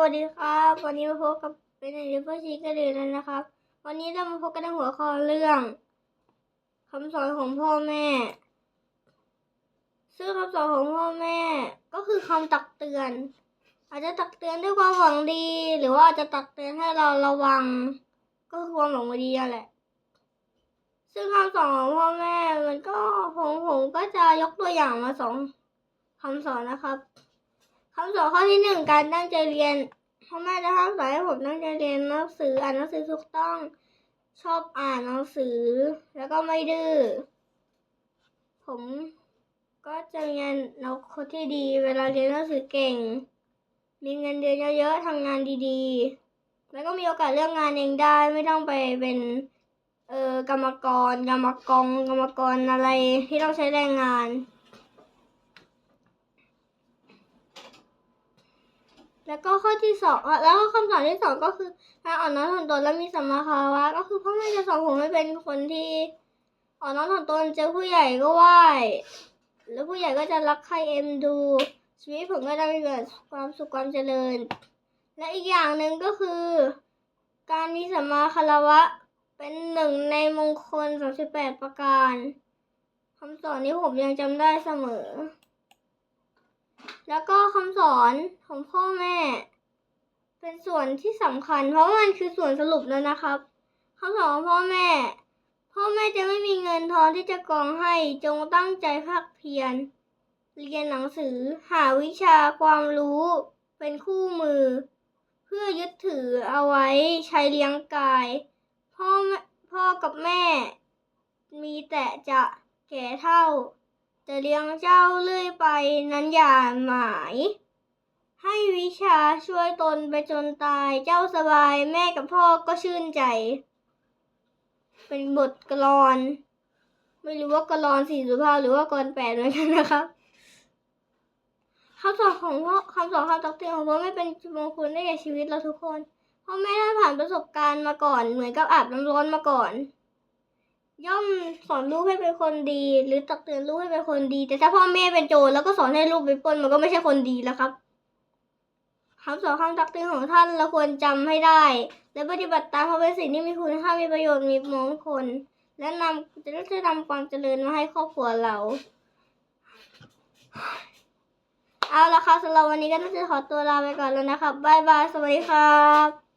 วัสดีครับ วันนี้มาพบกับเป็นไอเดียเพื่อชีกันเลยแล้วนะครับ วันนี้เรามาพบกันในหัวข้อเรื่องคำสอนของพ่อแม่ ซึ่งคำสอนของพ่อแม่ ก็คือคำตักเตือน อาจจะตักเตือนด้วยความหวังดี หรือว่าอาจจะตักเตือนให้เราระวัง ก็คือความหวังดีนั่นแหละ ซึ่งคำสอนของพ่อแม่มันก็ผมผมก็จะยกตัวอย่างมาสองคำสอนนะครับ คำสอนข้อที่หนึ่งการตั้งใจเรียนพ่อแม่จะห้ามสอนให้ผมตั้งใจเรียนหนังสืออ่านหนังสือถูกต้อง ชอบอ่านหนังสือ แล้วก็ไม่ดื้อผมก็จะมีอนาคตที่ดี เวลาเรียนหนังสือเก่ง มีเงินเดือนเยอะๆทำงานดีๆ แล้วก็มีโอกาสเลือกงานเองได้ไม่ต้องไปเป็นเออกรรมกร กรรมกรกรรมกรอะไรที่ต้องใช้แรงงาน แล้วก็ข้อที่สองแล้วก็คำสอนที่สองก็คือการอ่อนน้อมถ่อมตนและมีสัมมาคารวะก็คือพ่อแม่จะสอนผมให้เป็นคนที่อ่อนน้อมถ่อมตนเจอผู้ใหญ่ก็ไหว้แล้วผู้ใหญ่ก็จะรักใครเอ็มดู ชีวิตผมก็จะมีแต่ความสุขความเจริญ และอีกอย่างหนึ่งก็คือ การมีสัมมาคารวะเป็นหนึ่งในมงคล38ประการคำสอนนี้ผมยังจำได้เสมอ แล้วก็คำสอนของพ่อแม่ เป็นส่วนที่สำคัญ เพราะมันคือส่วนสรุปแล้วนะครับคำสอนของพ่อแม่ พ่อแม่จะไม่มีเงินทองที่จะกองให้จงตั้งใจภาคเพียรเรียนหนังสือหาวิชาความรู้ เป็นคู่มือ เพื่อยึดถือเอาไว้ใช้เลี้ยงกาย พ่อแม่พ่อกับแม่ มีแต่จะแก่เท่า จะเลี้ยงเจ้าเรื่อยไปนั้นอย่าหมาย ให้วิชาช่วยตนไปจนตายเจ้าสบายแม่กับพ่อก็ชื่นใจ เป็นบทกลอน ไม่รู้ว่ากลอนสี่สุภาพหรือว่ากลอนแปดเหมือนกันนะครับคำสอนของพ่อคำสอนคำตักเตือนของพ่อไม่เป็นมงคลได้แก่ชีวิตเราทุกคนพ่อแม่ได้ผ่านประสบการณ์มาก่อน เหมือนกับอาบน้ำร้อนมาก่อน ย่อมสอนลูกให้เป็นคนดี หรือตักเตือนลูกให้เป็นคนดี แต่ถ้าพ่อแม่เป็นโจรแล้วก็สอนให้ลูกไปปล้นมันก็ไม่ใช่คนดีแล้วครับคำสอนคำตักเตือนของท่านเราควรจำให้ได้ และปฏิบัติตามเพราะเป็นสิ่งที่มีคุณค่ามีประโยชน์มีมงคล และนำจะได้จะนำความเจริญมาให้ครอบครัวเราเอาละค่ะสำหรับวันนี้ก็ต้องขอตัวลาไปก่อนแล้วนะครับบ๊ายบายสวัสดีครับ